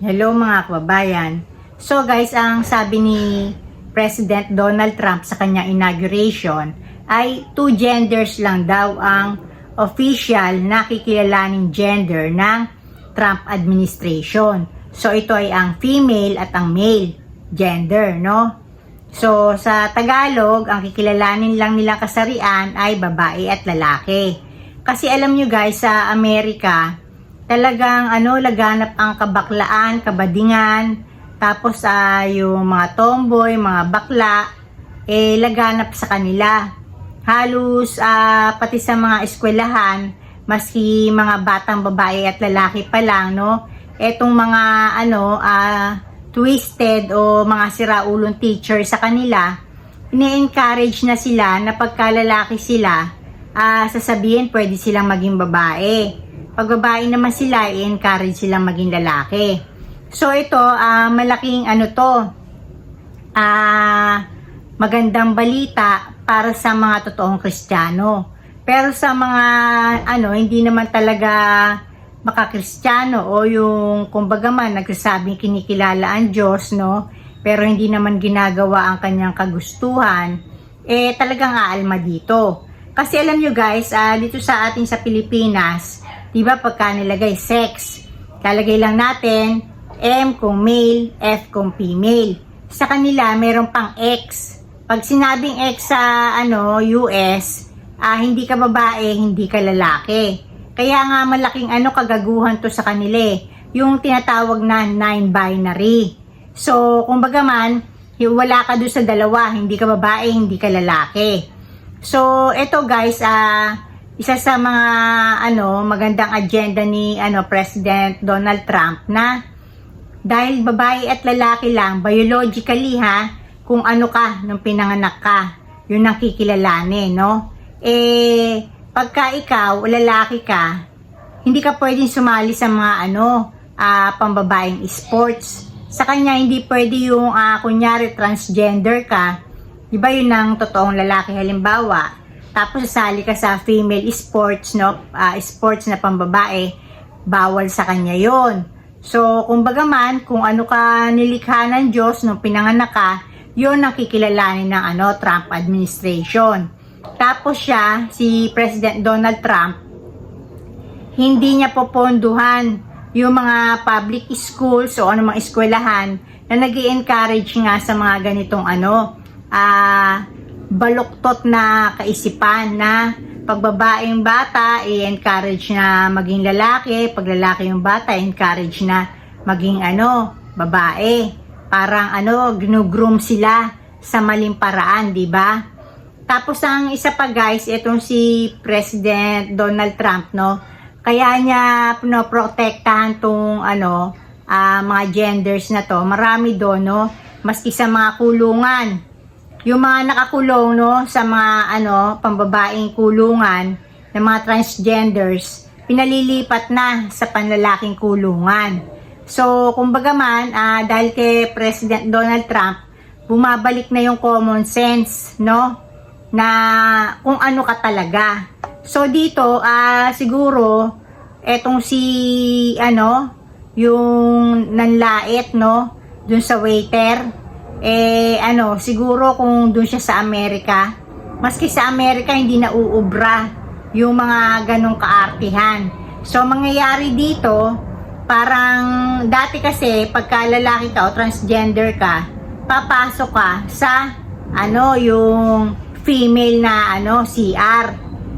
Hello mga kababayan. So guys, ang sabi ni President Donald Trump sa kanyang inauguration ay two genders lang daw ang official na kikilalaning gender ng Trump administration. So ito ay ang female at ang male gender, no? So sa Tagalog, ang kikilalanin lang nilang kasarian ay babae at lalaki. Kasi alam nyo guys, sa Amerika, talagang ano, laganap ang kabaklaan, kabadingan, tapos ah, yung mga tomboy, mga bakla, eh laganap sa kanila. Halos ah, pati sa mga eskwelahan, maski mga batang babae at lalaki pa lang, no? Etong mga ano, ah, twisted o mga siraulong teacher sa kanila, ini-encourage na sila na pagkalalaki sila, ah, sasabihin pwede silang maging babae. Pag babae naman sila, i-encourage silang maging lalaki. So ito, ah, malaking ano to, ah, magandang balita para sa mga totoong kristyano. Pero sa mga ano, hindi naman talaga makakristyano o yung kumbaga man nagsasabing kinikilala ang Diyos, no? Pero hindi naman ginagawa ang kanyang kagustuhan, eh talagang aalma dito. Kasi alam nyo guys, ah, dito sa atin sa Pilipinas, di ba pagka nilagay sex, lalagay lang natin M kung male, F kung female. Sa kanila, meron pang X. Pag sinabing X sa ano, US, ah, hindi ka babae, hindi ka lalaki. Kaya nga malaking ano kagaguhan to sa kanila eh. Yung tinatawag na nine-binary. So, kumbaga man, wala ka doon sa dalawa, hindi ka babae, hindi ka lalaki. So, eto guys, ah, isa sa mga ano, magandang agenda ni ano President Donald Trump na dahil babae at lalaki lang, biologically ha, kung ano ka nung pinanganak ka, yun ang kikilalanin, no? Eh, pagka ikaw, lalaki ka, hindi ka pwedeng sumali sa mga ano, ah, pambabaeng sports. Sa kanya, hindi pwede yung, ah, kunyari, transgender ka, di ba yun ang totoong lalaki halimbawa, tapos sasali ka sa female sports, no, ah, sports na pambabae, bawal sa kanya yon. So, kumbaga man, kung ano ka nilikha ng Diyos nung pinanganak ka, yun ang ng ano, Trump administration. Tapos siya, si President Donald Trump, hindi niya poponduhan yung mga public schools o ano mga eskwelahan na nag encourage nga sa mga ganitong ano, ah, baluktot na kaisipan na pagbabaeng bata, i-encourage na maging lalaki, pag lalaki yung bata, encourage na maging ano, babae. Parang ano, gnugroom sila sa maling paraan, di ba? Tapos ang isa pa guys, itong si President Donald Trump, no? Kaya niya no, protektahan tong ano, ah, mga genders na to. Marami doon, no? Maski sa mga kulungan. Yung mga nakakulong, no, sa mga ano, pambabaeng kulungan ng mga transgenders, pinalilipat na sa panlalaking kulungan. So, kumbaga man, ah, dahil kay President Donald Trump, bumabalik na yung common sense, no? Na kung ano ka talaga. So, dito, ah, siguro, etong si, ano, yung nanlait, no? Dun sa waiter, eh, ano, siguro kung dun siya sa Amerika, maski sa Amerika, hindi na uubra yung mga ganong kaartihan. So, mangyayari dito, parang dati kasi pagka lalaki ka o transgender ka, papasok ka sa ano yung female na ano CR.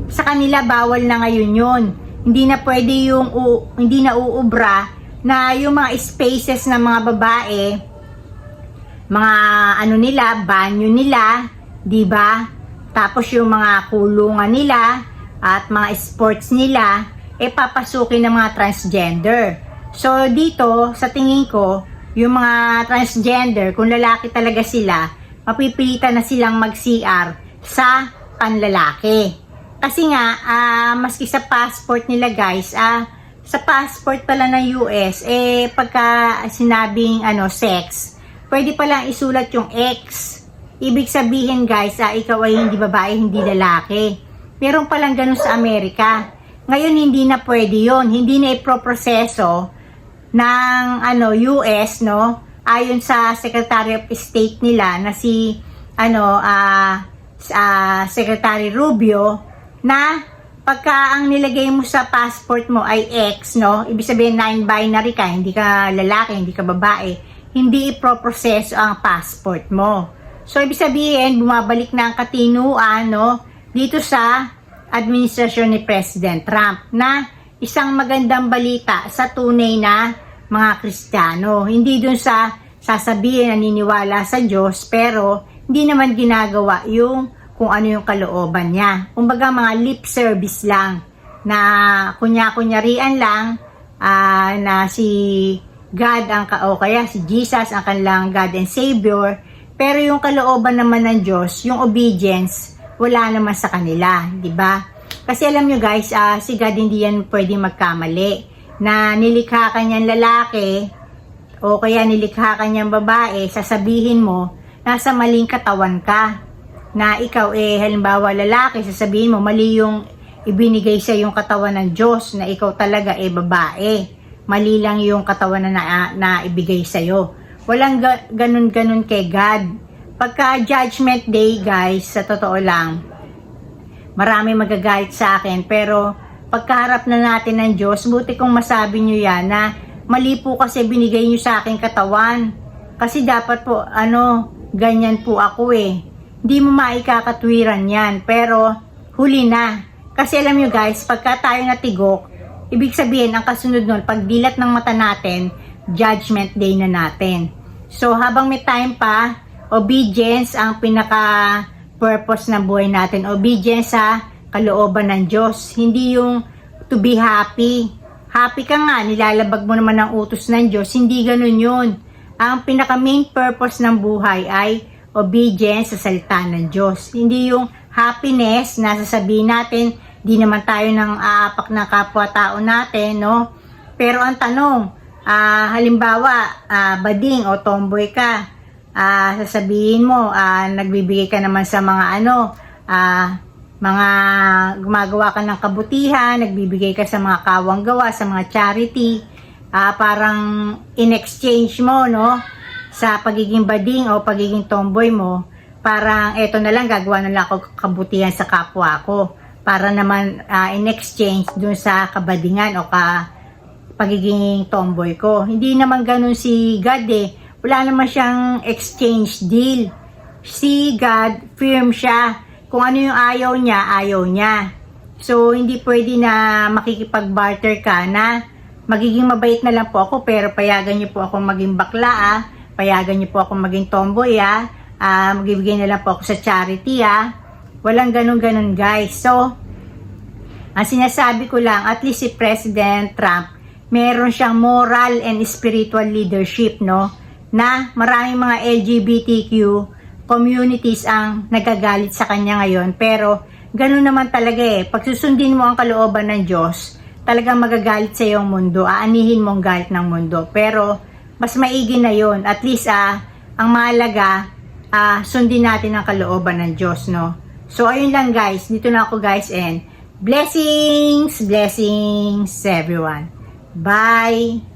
Sa kanila bawal na ngayon 'yun. Hindi na pwede yung u, hindi na uubra na yung mga spaces ng mga babae mga ano nila, banyo nila, 'di ba? Tapos yung mga kulungan nila at mga sports nila eh papasukin ng mga transgender. So dito, sa tingin ko, yung mga transgender, kung lalaki talaga sila, mapipilitan na silang mag-CR sa panlalaki. Kasi nga, ah, maski sa passport nila guys, ah, sa passport pala ng US, eh, pagka sinabing ano, sex, pwede palang isulat yung X. Ibig sabihin guys, ah, ikaw ay hindi babae, hindi lalaki. Meron palang ganun sa Amerika. Ngayon, hindi na pwede yon Hindi na iproproseso ng ano US no ayon sa Secretary of State nila na si ano ah ah, Secretary Rubio na pagka ang nilagay mo sa passport mo ay X no ibig sabihin non-binary ka hindi ka lalaki hindi ka babae hindi iproproseso ang passport mo so ibig sabihin bumabalik na ang katinuan no dito sa administrasyon ni President Trump na isang magandang balita sa tunay na mga Kristiyano. Hindi dun sa sasabihin naniniwala sa Diyos pero hindi naman ginagawa yung kung ano yung kalooban niya. Kumbaga mga lip service lang na kunya-kunyarian lang ah, na si God ang ka- o kaya si Jesus ang kanilang God and Savior pero yung kalooban naman ng Diyos, yung obedience, wala naman sa kanila, di ba? Kasi alam nyo guys, ah, si God hindi yan pwede magkamali. Na nilikha kanyang lalaki, o kaya nilikha kanyang babae, sasabihin mo, nasa maling katawan ka. Na ikaw eh, halimbawa lalaki, sasabihin mo, mali yung ibinigay sa yung katawan ng Diyos, na ikaw talaga eh babae. Mali lang yung katawan na, na, na ibigay sa'yo. Walang ga- ganun-ganun kay God. Pagka judgment day guys, sa totoo lang, marami magagalit sa akin pero pagkaharap na natin ng Diyos, buti kong masabi nyo yan na mali po kasi binigay nyo sa aking katawan. Kasi dapat po, ano, ganyan po ako eh. Hindi mo maikakatwiran yan, pero huli na. Kasi alam nyo guys, pagka tayo natigok, ibig sabihin, ang kasunod nun, pag dilat ng mata natin, judgment day na natin. So, habang may time pa, obedience ang pinaka purpose ng buhay natin. Obedience sa kalooban ng Diyos. Hindi yung to be happy. Happy ka nga, nilalabag mo naman ang utos ng Diyos. Hindi ganun yun. Ang pinaka main purpose ng buhay ay obedience sa salita ng Diyos. Hindi yung happiness na sasabihin natin, di naman tayo nang aapak ng kapwa-tao natin, no? Pero ang tanong, ah, halimbawa, ah, bading o tomboy ka, ah, sasabihin mo, ah, nagbibigay ka naman sa mga ano, ah, mga gumagawa ka ng kabutihan, nagbibigay ka sa mga kawang gawa, sa mga charity, ah, parang in exchange mo, no, sa pagiging bading o pagiging tomboy mo, parang eto na lang, gagawa na lang ako kabutihan sa kapwa ko. Para naman ah, in exchange dun sa kabadingan o ka pagiging tomboy ko. Hindi naman ganun si God eh. Wala naman siyang exchange deal. Si God, firm siya. Kung ano yung ayaw niya, ayaw niya. So, hindi pwede na makikipag-barter ka na magiging mabait na lang po ako pero payagan niyo po ako maging bakla ah. Payagan niyo po ako maging tomboy ah. Ah, magbibigay na lang po ako sa charity ah. Walang ganun-ganun guys. So, ang sinasabi ko lang, at least si President Trump, meron siyang moral and spiritual leadership, no? Na maraming mga LGBTQ communities ang nagagalit sa kanya ngayon. Pero, ganun naman talaga eh. Pag susundin mo ang kalooban ng Diyos, talagang magagalit sa iyong mundo. Aanihin mo ang galit ng mundo. Pero, mas maigi na yon At least, ah, ang mahalaga, ah, sundin natin ang kalooban ng Diyos, no? So, ayun lang guys. Dito na ako guys and blessings, blessings everyone. Bye!